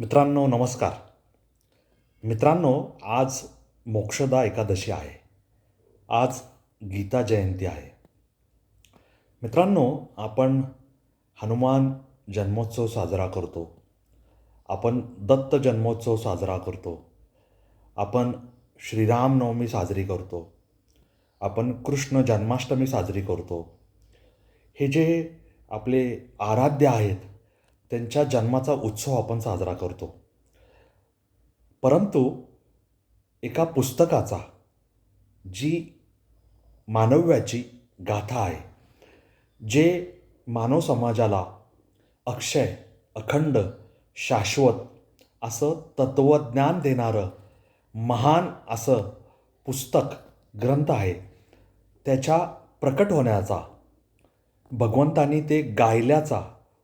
मित्रांनो नमस्कार. मित्रांनो आज मोक्षदा एकादशी आहे. आज गीता जयंती आहे. मित्रांनो आपण हनुमान जन्मोत्सव साजरा करतो. आपण दत्त जन्मोत्सव साजरा करतो. आपण श्रीरामनवमी साजरी करतो. आपण कृष्ण जन्माष्टमी साजरी करतो. हे जे आपले आराध्य आहेत त्यांच्या जन्माचा उत्सव आपण साजरा करतो. परंतु एका पुस्तकाचा जी मानव्याची गाथा आहे जे मानव समाजाला अक्षय अखंड शाश्वत असं तत्त्वज्ञान देणारं महान असं पुस्तक ग्रंथ आहे त्याच्या प्रकट होण्याचा भगवंतानी ते गायल्याचा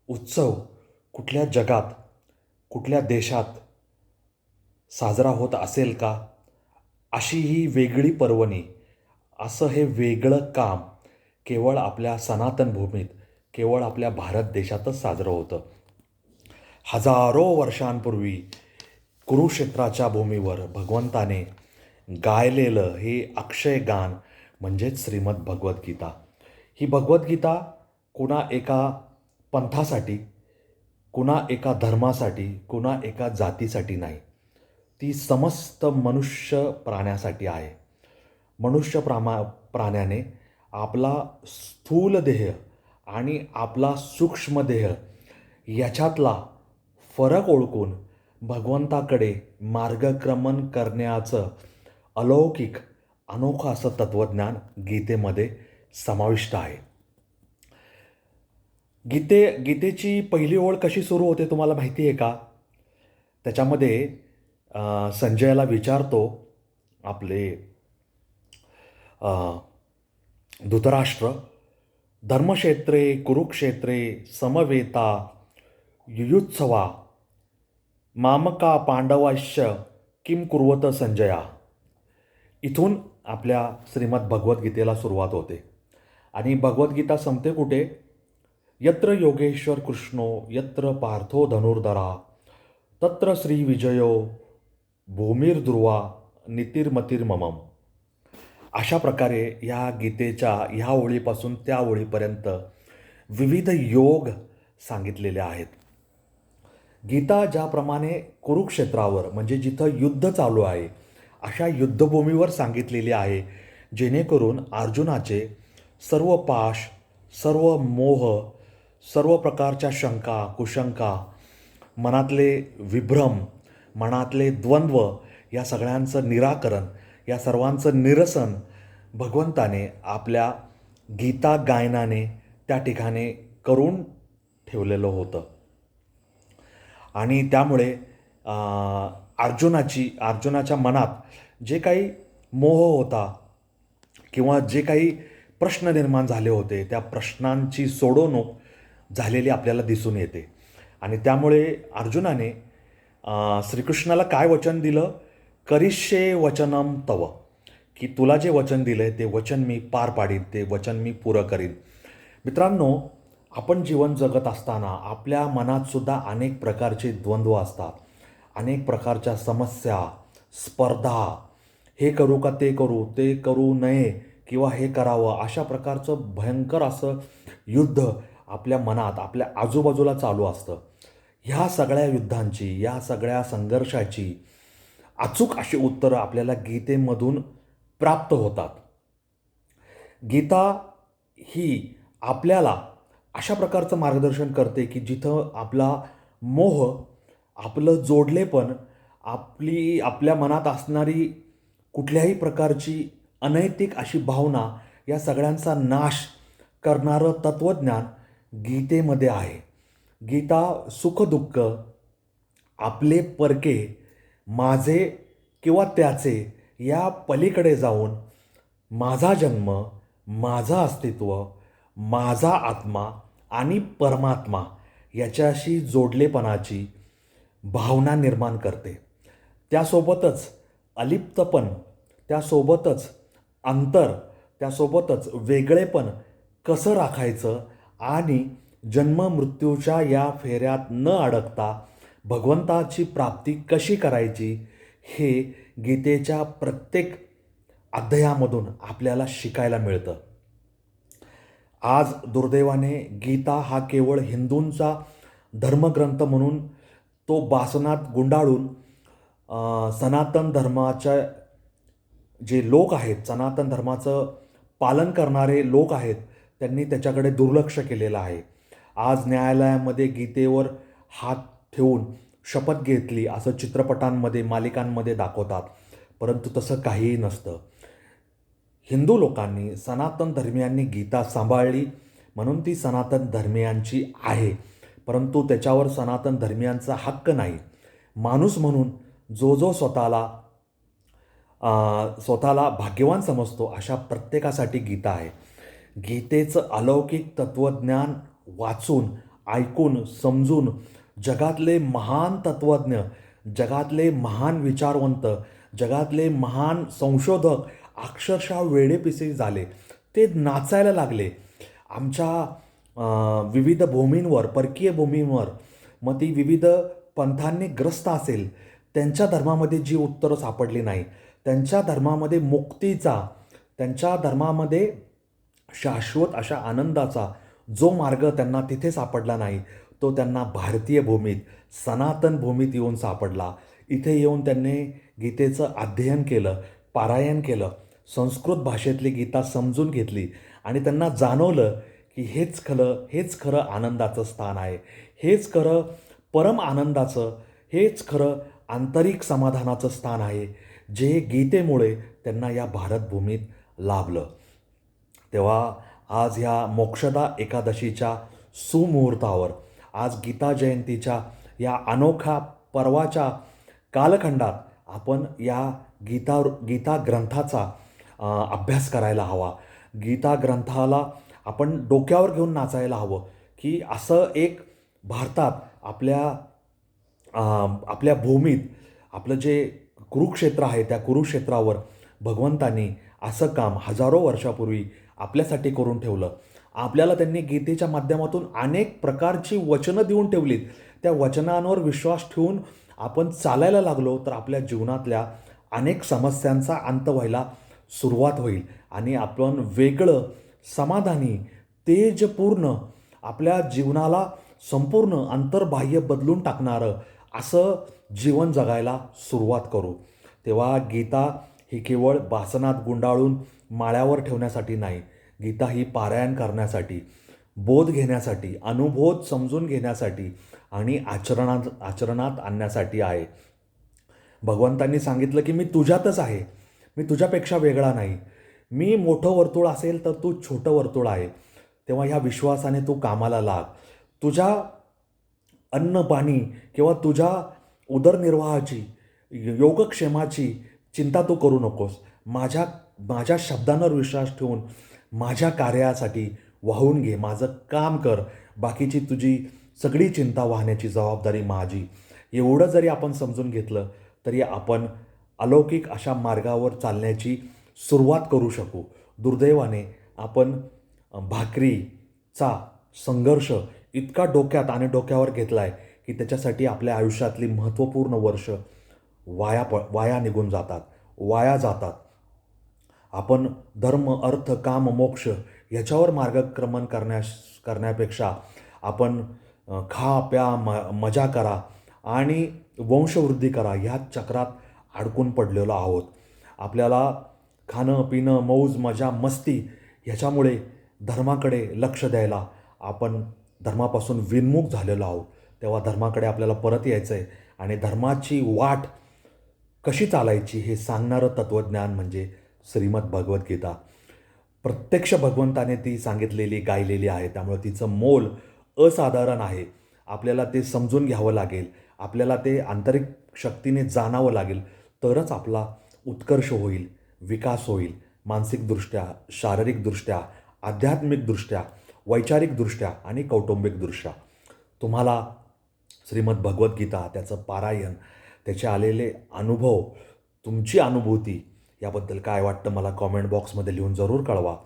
उत्सव कुठल्या जगात कुठल्या देशात साजरा होत असेल का? अशी ही वेगळी पर्वणी असं हे वेगळं काम केवळ आपल्या सनातन भूमीत केवळ आपल्या भारत देशातच साजरं होतं. हजारो वर्षांपूर्वी कुरुक्षेत्राच्या भूमीवर भगवंताने गायलेलं हे अक्षय गान म्हणजेच श्रीमद भगवद्गीता. ही भगवद्गीता कुणा एका पंथासाठी कुणा एका धर्मासाठी कुणा एका जातीसाठी नाही. ती समस्त मनुष्य प्राण्यासाठी आहे. मनुष्य प्रामा प्राण्याने आपला स्थूल देह आणि आपला सूक्ष्म देह याच्यातला फरक ओळखून भगवंताकडे मार्गक्रमण करण्याचं अलौकिक अनोखं असं तत्त्वज्ञान गीतेमध्ये समाविष्ट आहे. गीते गीतेची पहिली ओळ कशी सुरू होते तुम्हाला माहिती आहे का? त्याच्यामध्ये संजयाला विचारतो आपले धृतराष्ट्र धर्मक्षेत्रे कुरुक्षेत्रे समवेता युयुत्सवा मामका पांडवाश्य किम कुर्वत संजया? इथून आपल्या श्रीमद भगवद्गीतेला सुरुवात होते. आणि भगवद्गीता संपते कुठे? यत्र योगेश्वर कृष्णो यत्र पार्थो धनुर्धरा तत्र श्रीविजयो भूमिर्ध्रुवा नितिर्मतिर्ममम. अशा प्रकारे ह्या गीतेच्या ह्या ओळीपासून त्या ओळीपर्यंत विविध योग सांगितलेले आहेत. गीता ज्याप्रमाणे कुरुक्षेत्रावर म्हणजे जिथं युद्ध चालू आहे अशा युद्धभूमीवर सांगितलेली आहे जेणेकरून अर्जुनाचे सर्व पाश सर्व मोह सर्व प्रकारच्या शंका कुशंका मनातले विभ्रम मनातले द्वंद्व या सगळ्यांचं निराकरण या सर्वांचं निरसन भगवंताने आपल्या गीता गायनाने त्या ठिकाणी करून ठेवलेलं होतं. आणि त्यामुळे अर्जुनाची अर्जुनाच्या मनात जे काही मोह होता किंवा जे काही प्रश्न निर्माण झाले होते त्या प्रश्नांची सोडवणूक झालेली आपल्याला दिसून येते. आणि त्यामुळे अर्जुनाने श्रीकृष्णाला काय वचन दिलं? करिष्ये वचनम तव. की तुला जे वचन दिलं आहे ते वचन मी पार पाडीन ते वचन मी पुरं करीन. मित्रांनो आपण जीवन जगत असताना आपल्या मनात सुद्धा अनेक प्रकारचे द्वंद्व असतात. अनेक प्रकारच्या समस्या स्पर्धा हे करू का ते करू ते करू नये किंवा हे करावं अशा प्रकारचं भयंकर असं युद्ध आपल्या मनात आपल्या आजूबाजूला चालू असतं. ह्या सगळ्या युद्धांची या सगळ्या संघर्षाची अचूक अशी उत्तरं आपल्याला गीतेमधून प्राप्त होतात. गीता ही आपल्याला अशा प्रकारचं मार्गदर्शन करते की जिथं आपला मोह आपलं जोडलेपण आपली आपल्या मनात असणारी कुठल्याही प्रकारची अनैतिक अशी भावना या सगळ्यांचा नाश करणारं तत्त्वज्ञान गीतेमध्ये आहे. गीता सुखदुःख आपले परके माझे किंवा त्याचे या पलीकडे जाऊन माझा जन्म माझं अस्तित्व माझा आत्मा आणि परमात्मा याच्याशी जोडलेपणाची भावना निर्माण करते. त्यासोबतच अलिप्तपण त्यासोबतच अंतर त्यासोबतच वेगळेपण कसं राखायचं आणि जन्म मृत्यूच्या या फेऱ्यात न अडकता भगवंताची प्राप्ती कशी करायची हे गीतेच्या प्रत्येक अध्यायामधून आपल्याला शिकायला मिळतं. आज दुर्दैवाने गीता हा केवळ हिंदूंचा धर्मग्रंथ म्हणून तो बासनात गुंडाळून सनातन धर्माच्या जे लोक आहेत सनातन धर्माचं पालन करणारे लोक आहेत त्यांनी त्याच्याकडे दुर्लक्ष केलेलं आहे. आज न्यायालयामध्ये गीतेवर हात ठेवून शपथ घेतली असं चित्रपटांमध्ये मालिकांमध्ये दाखवतात. परंतु तसं काहीही नसतं. हिंदू लोकांनी सनातन धर्मियांनी गीता सांभाळली म्हणून ती सनातन धर्मियांची आहे. परंतु त्याच्यावर सनातन धर्मियांचा हक्क नाही. माणूस म्हणून जो जो स्वतःला स्वतःला भाग्यवान समजतो अशा प्रत्येकासाठी गीता आहे. गीतेचं अलौकिक तत्त्वज्ञान वाचून ऐकून समजून जगातले महान तत्त्वज्ञ जगातले महान विचारवंत जगातले महान संशोधक अक्षरशः वेडेपिसे झाले. ते नाचायला लागले. आमच्या विविध भूमींवर परकीय भूमींवर मग ती विविध पंथांनी ग्रस्त असेल त्यांच्या धर्मामध्ये जी उत्तरं सापडली नाही त्यांच्या धर्मामध्ये मुक्तीचा त्यांच्या धर्मामध्ये शाश्वत अशा आनंदाचा जो मार्ग त्यांना तिथे सापडला नाही तो त्यांना भारतीय भूमीत सनातन भूमीत येऊन सापडला. इथे येऊन त्यांनी गीतेचं अध्ययन केलं पारायण केलं संस्कृत भाषेतली गीता समजून घेतली आणि त्यांना जाणवलं की हेच खरं हेच खरं आनंदाचं स्थान आहे. हेच खरं परम आनंदाचं हेच खरं आंतरिक समाधानाचं स्थान आहे जे गीतेमुळे त्यांना या भारतभूमीत लाभलं. तेव्हा आज ह्या मोक्षदा एकादशीच्या सुमुहूर्तावर आज गीता जयंतीच्या या अनोख्या पर्वाच्या कालखंडात आपण या गीता गीता ग्रंथाचा अभ्यास करायला हवा. गीता ग्रंथाला आपण डोक्यावर घेऊन नाचायला हवं की असं एक भारतात आपल्या आपल्या भूमीत आपलं जे कुरुक्षेत्र आहे त्या कुरुक्षेत्रावर भगवंतांनी असं काम हजारो वर्षापूर्वी आपल्यासाठी करून ठेवलं. आपल्याला त्यांनी गीतेच्या माध्यमातून अनेक प्रकारची वचनं देऊन ठेवलीत. त्या वचनांवर विश्वास ठेवून आपण चालायला लागलो तर आपल्या जीवनातल्या अनेक समस्यांचा अंत व्हायला सुरुवात होईल. आणि आपण वेगळं समाधानी तेजपूर्ण आपल्या जीवनाला संपूर्ण अंतर्बाह्य बदलून टाकणारं असं जीवन जगायला सुरुवात करू. तेव्हा गीता ही केवळ बासनात गुंडाळून माळ्यावर ठेवण्यासाठी नाही गीता ही पारायण करण्यासाठी बोध घेण्यासाठी अनुभोध समजून घेण्यासाठी आणि आचरणात आचरणात आणण्यासाठी आहे. भगवंतांनी सांगितलं की मी तुझ्यातच आहे मी तुझ्यापेक्षा वेगळा नाही. मी मोठं वर्तुळ असेल तर तू छोटं वर्तुळ आहे. तेव्हा ह्या विश्वासाने तू कामाला लाग. तुझ्या अन्न पाणी किंवा तुझ्या उदरनिर्वाहाची योगक्षेमाची चिंता तू करू नकोस. माझ्या माझ्या शब्दांवर विश्वास ठेवून माझ्या कार्यासाठी वाहून घे. माझं काम कर. बाकीची तुझी सगळी चिंता वाहण्याची जबाबदारी माझी. एवढं जरी आपण समजून घेतलं तरी आपण अलौकिक अशा मार्गावर चालण्याची सुरुवात करू शकू. दुर्दैवाने आपण भाकरीचा संघर्ष इतका डोक्यात आणि डोक्यावर घेतला आहे की त्याच्यासाठी आपल्या आयुष्यातली महत्त्वपूर्ण वर्ष वाया प वाया निघून जातात वाया जातात. आपण धर्म अर्थ काम मोक्ष याच्यावर मार्गक्रमण करण्यास करण्यापेक्षा आपण खा प्या म मजा करा आणि वंशवृद्धी करा ह्या चक्रात अडकून पडलेलो आहोत. आपल्याला खाणं पिणं मौज मजा मस्ती ह्याच्यामुळे धर्माकडे लक्ष द्यायला आपण धर्मापासून विनमुख झालेलो आहोत. तेव्हा धर्माकडे आपल्याला परत यायचं आहे आणि धर्माची वाट कशी चालायची हे सांगणारं तत्त्वज्ञान म्हणजे श्रीमद भगवद्गीता प्रत्यक्ष भगवंताने ती सांगितलेली गायलेली आहे. त्यामुळे तिचं मोल असाधारण आहे. आपल्याला ते समजून घ्यावं लागेल. आपल्याला ते आंतरिक शक्तीने जाणावं लागेल. तरच आपला उत्कर्ष होईल विकास होईल. मानसिकदृष्ट्या शारीरिकदृष्ट्या आध्यात्मिकदृष्ट्या वैचारिकदृष्ट्या आणि कौटुंबिकदृष्ट्या. तुम्हाला श्रीमद भगवद्गीता त्याचं पारायण त्याचे आलेले अनुभव तुमची अनुभूती याबद्दल काय वाटतं मला कॉमेंट बॉक्समध्ये लिहून जरूर कळवा.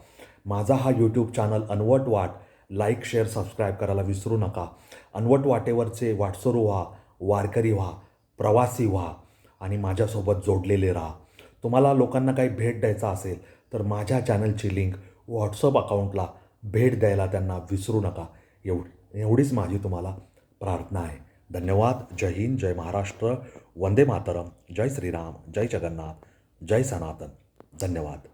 माझा हा यूट्यूब चॅनल अनवट वाट लाईक शेअर सबस्क्राईब करायला विसरू नका. अनवट वाटेवरचे वाटसरू व्हा वारकरी व्हा प्रवासी व्हा आणि माझ्यासोबत जोडलेले राहा. तुम्हाला लोकांना काही भेट द्यायचा असेल तर माझ्या चॅनलची लिंक व्हॉट्सअप अकाउंटला भेट द्यायला त्यांना विसरू नका. एवढी एवढीच माझी तुम्हाला प्रार्थना आहे. धन्यवाद. जय हिंद. जय महाराष्ट्र. वंदे मातरम जय श्रीराम जय जगन्नाथ जय सनातन. धन्यवाद.